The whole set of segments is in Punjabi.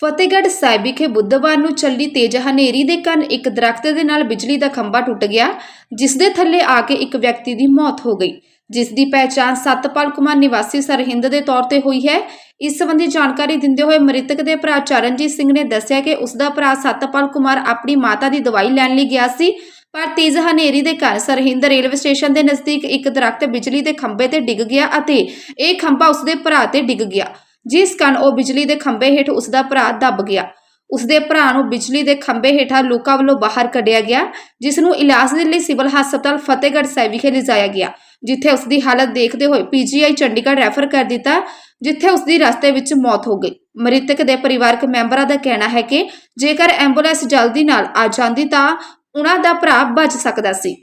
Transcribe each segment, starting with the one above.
ਫਤਿਹਗੜ੍ਹ ਸਾਹਿਬ ਵਿਖੇ ਬੁੱਧਵਾਰ ਨੂੰ ਚੱਲੀ ਤੇਜ਼ ਹਨੇਰੀ ਦੇ ਕਾਰਨ ਇੱਕ ਦਰਖਤ ਦੇ ਨਾਲ ਬਿਜਲੀ ਦਾ ਖੰਭਾ ਟੁੱਟ ਗਿਆ, ਜਿਸ ਦੇ ਥੱਲੇ ਆ ਕੇ ਇੱਕ ਵਿਅਕਤੀ ਦੀ ਮੌਤ ਹੋ ਗਈ। ਜਿਸ ਦੀ ਪਹਿਚਾਣ ਸਤਪਾਲ ਕੁਮਾਰ ਨਿਵਾਸੀ ਸਰਹਿੰਦ ਦੇ ਤੌਰ ਤੇ ਹੋਈ ਹੈ। ਇਸ ਸੰਬੰਧੀ ਜਾਣਕਾਰੀ ਦਿੰਦੇ ਹੋਏ ਮ੍ਰਿਤਕ ਦੇ ਭਰਾ ਚਰਨਜੀਤ ਸਿੰਘ ਨੇ ਦੱਸਿਆ ਕਿ ਉਸ ਦਾ ਭਰਾ ਸਤਪਾਲ ਕੁਮਾਰ ਆਪਣੀ ਮਾਤਾ ਦੀ ਦਵਾਈ ਲੈਣ ਲਈ ਗਿਆ ਸੀ, ਪਰ ਤੇਜ਼ ਹਨੇਰੀ ਦੇ ਕਾਰਨ ਸਰਹਿੰਦ ਰੇਲਵੇ ਸਟੇਸ਼ਨ ਦੇ ਨਜ਼ਦੀਕ ਇੱਕ ਦਰਖਤ ਬਿਜਲੀ ਦੇ ਖੰਭੇ ਤੇ ਡਿੱਗ ਗਿਆ ਅਤੇ ਇਹ ਖੰਭਾ ਉਸ ਦੇ ਭਰਾ ਤੇ ਡਿੱਗ ਗਿਆ। ਜਿਸ ਕਾਰਨ ਉਹ ਬਿਜਲੀ ਦੇ ਖੰਭੇ ਹੇਠ ਉਸ ਦਾ ਭਰਾ ਦੱਬ ਗਿਆ। ਉਸ ਦੇ ਭਰਾ ਨੂੰ ਬਿਜਲੀ ਦੇ ਖੰਭੇ ਹੇਠਾਂ ਲੋਕਾਂ ਵੱਲੋਂ ਬਾਹਰ ਕੱਢਿਆ ਗਿਆ, ਜਿਸ ਨੂੰ ਇਲਾਜ ਦੇ ਲਈ ਸਿਵਲ ਹਸਪਤਾਲ ਫਤਿਹਗੜ੍ਹ ਸਾਹਿਬ ਵਿਖੇ ਲਿਜਾਇਆ ਗਿਆ, ਜਿੱਥੇ ਉਸ ਦੀ ਹਾਲਤ ਦੇਖਦੇ ਹੋਏ ਪੀਜੀਆਈ ਚੰਡੀਗੜ੍ਹ ਰੈਫਰ ਕਰ ਦਿੱਤਾ, ਜਿੱਥੇ ਉਸ ਦੀ ਰਸਤੇ ਵਿੱਚ ਮੌਤ ਹੋ ਗਈ। ਮ੍ਰਿਤਕ ਦੇ ਪਰਿਵਾਰਕ ਮੈਂਬਰਾਂ ਦਾ ਕਹਿਣਾ ਹੈ ਕਿ ਜੇਕਰ ਐਂਬੂਲੈਂਸ ਜਲਦੀ ਨਾਲ ਆ ਜਾਂਦੀ ਤਾਂ ਉਹਨਾਂ ਦਾ ਭਰਾ ਬਚ ਸਕਦਾ ਸੀ।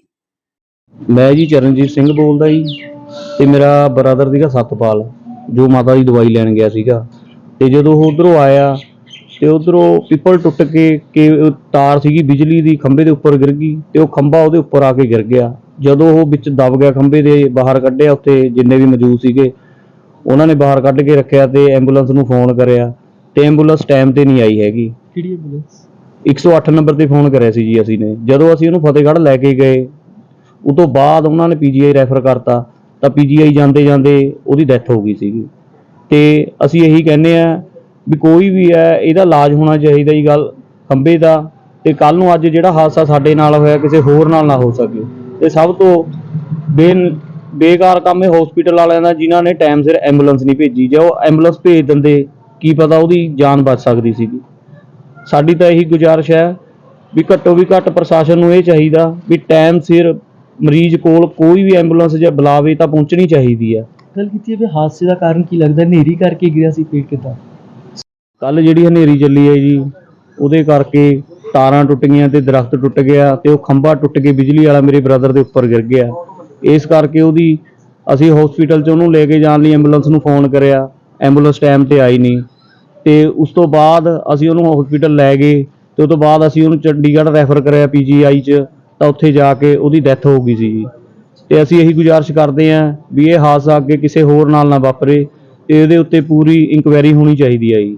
ਮੈਂ ਜੀ ਚਰਨਜੀਤ ਸਿੰਘ ਬੋਲਦਾ ਜੀ, ਤੇ ਮੇਰਾ ਬ੍ਰਦਰ ਸੀਗਾ ਸਤਪਾਲ। ਜੋ ਮਾਤਾ ਦੀ ਦਵਾਈ ਲੈਣ ਗਿਆ ਸੀਗਾ। ਤੇ ਜਦੋਂ ਉਹ ਉਧਰੋਂ ਆਇਆ ਤੇ ਉਧਰੋਂ ਪਿੱਪਲ ਟੁੱਟ ਕੇ ਕਿ ਤਾਰ ਸੀਗੀ ਬਿਜਲੀ ਦੀ ਖੰਭੇ ਦੇ ਉੱਪਰ ਗਿਰ ਗਈ ਤੇ ਉਹ ਖੰਭਾ ਉਹਦੇ ਉੱਪਰ ਆ ਕੇ ਗਿਰ ਗਿਆ। ਜਦੋਂ ਉਹ ਵਿੱਚ ਦਬ ਗਿਆ ਖੰਭੇ ਦੇ ਬਾਹਰ ਕੱਢਿਆ ਉੱਥੇ ਜਿੰਨੇ ਵੀ ਮੌਜੂਦ ਸੀਗੇ ਉਹਨਾਂ ਨੇ ਬਾਹਰ ਕੱਢ ਕੇ ਰੱਖਿਆ ਤੇ ਐਂਬੂਲੈਂਸ ਨੂੰ ਫੋਨ ਕਰਿਆ। ਤੇ ਐਂਬੂਲੈਂਸ ਟਾਈਮ ਤੇ ਨਹੀਂ ਆਈ ਹੈਗੀ। ਕਿਹੜੀ ਐਂਬੂਲੈਂਸ? 108 ਨੰਬਰ ਤੇ ਫੋਨ ਕਰਿਆ ਸੀ ਜੀ ਅਸੀਂ ਨੇ। ਜਦੋਂ ਅਸੀਂ ਉਹਨੂੰ ਫਤਿਹਗੜ੍ਹ ਲੈ ਕੇ ਗਏ ਉਹ ਤੋਂ ਬਾਅਦ ਉਹਨਾਂ ਨੇ ਪੀਜੀਆਈ ਰੈਫਰ ਕਰਤਾ। ਤਾਂ ਪੀਜੀਆਈ ਜਾਂਦੇ ਜਾਂਦੇ ਉਹਦੀ ਡੈਥ ਹੋ ਗਈ ਸੀਗੀ। ਤੇ ਅਸੀਂ ਇਹੀ ਕਹਿੰਦੇ ਆ ਵੀ ਕੋਈ ਵੀ ਹੈ, ਇਹਦਾ ਇਲਾਜ ਹੋਣਾ ਚਾਹੀਦਾ ਜੀ ਗੱਲ ਖੰਬੇ ਦਾ। ਤੇ ਕੱਲ ਨੂੰ ਅੱਜ ਜਿਹੜਾ ਹਾਦਸਾ ਸਾਡੇ ਨਾਲ ਹੋਇਆ, ਕਿਸੇ ਹੋਰ ਨਾਲ ਨਾ ਹੋ ਸਕੇ। ਤੇ ਸਭ ਤੋਂ ਬੇ ਬੇਕਾਰ ਕੰਮ ਇਹ ਹਸਪੀਟਲ ਵਾਲਿਆਂ ਦਾ, ਜਿਨ੍ਹਾਂ ਨੇ ਟਾਈਮ ਸਿਰ ਐਂਬੂਲੈਂਸ ਨਹੀਂ ਭੇਜੀ। ਜੇ ਉਹ ਐਂਬੂਲੈਂਸ ਭੇਜ ਦਿੰਦੇ, ਕੀ ਪਤਾ ਉਹਦੀ ਜਾਨ ਬਚ ਸਕਦੀ ਸੀਗੀ। ਸਾਡੀ ਤਾਂ ਇਹੀ ਗੁਜ਼ਾਰਿਸ਼ ਹੈ ਵੀ ਘੱਟੋ ਵੀ ਘੱਟ ਪ੍ਰਸ਼ਾਸਨ ਨੂੰ ਇਹ ਚਾਹੀਦਾ ਵੀ ਟਾਈਮ ਸਿਰ ਮਰੀਜ਼ ਕੋਲ ਕੋਈ ਵੀ ਐਂਬੂਲੈਂਸ ਜੇ ਬੁਲਾਵੇ ਤਾਂ ਪਹੁੰਚਣੀ ਚਾਹੀਦੀ ਹੈ ਗੱਲ ਕੀਤੀ ਹੈ ਵੀ ਹਾਦਸੇ ਦਾ ਕਾਰਨ ਕੀ ਲੱਗਦਾ? ਹਨੇਰੀ ਕਰਕੇ ਗਿਰਿਆ ਸੀ ਪੇੜ ਕਿੱਦਾਂ? ਕੱਲ ਜਿਹੜੀ ਹਨੇਰੀ ਚੱਲੀ ਹੈ ਜੀ ਉਹਦੇ ਕਰਕੇ ਤਾਰਾਂ ਟੁੱਟ ਗਈਆਂ ਤੇ ਦਰਖਤ ਟੁੱਟ ਗਿਆ ਤੇ ਉਹ ਖੰਭਾ ਟੁੱਟ ਕੇ ਬਿਜਲੀ ਵਾਲਾ ਮੇਰੇ ਬ੍ਰਦਰ ਦੇ ਉੱਪਰ ਗਿਰ ਗਿਆ। ਇਸ ਕਰਕੇ ਉਹਦੀ ਅਸੀਂ ਹਸਪੀਟਲ 'ਚ ਉਹਨੂੰ ਲੈ ਕੇ ਜਾਣ ਲਈ ਐਂਬੂਲੈਂਸ ਨੂੰ ਫੋਨ ਕਰਿਆ। ਐਂਬੂਲੈਂਸ ਟਾਈਮ ਤੇ ਆਈ ਨਹੀਂ। ਤੇ ਉਸ ਤੋਂ ਬਾਅਦ ਅਸੀਂ ਉਹਨੂੰ ਹਸਪੀਟਲ ਲੈ ਗਏ ਤੇ ਉਸ ਤੋਂ ਬਾਅਦ ਅਸੀਂ ਉਹਨੂੰ ਚੰਡੀਗੜ੍ਹ ਰੈਫਰ ਕਰਿਆ ਪੀਜੀਆਈ 'ਚ। ਤਾਂ ਉੱਥੇ ਜਾ ਕੇ ਉਹਦੀ ਡੈਥ ਹੋ ਗਈ ਸੀ ਜੀ ਤੇ ਅਸੀਂ ਇਹੀ ਗੁਜ਼ਾਰਿਸ਼ ਕਰਦੇ ਹਾਂ ਵੀ ਇਹ ਹਾਦਸਾ ਅੱਗੇ ਕਿਸੇ ਹੋਰ ਨਾਲ ਨਾ ਵਾਪਰੇ ਤੇ ਇਹਦੇ ਉੱਤੇ ਪੂਰੀ ਇਨਕੁਆਇਰੀ ਹੋਣੀ ਚਾਹੀਦੀ ਹੈ ਜੀ।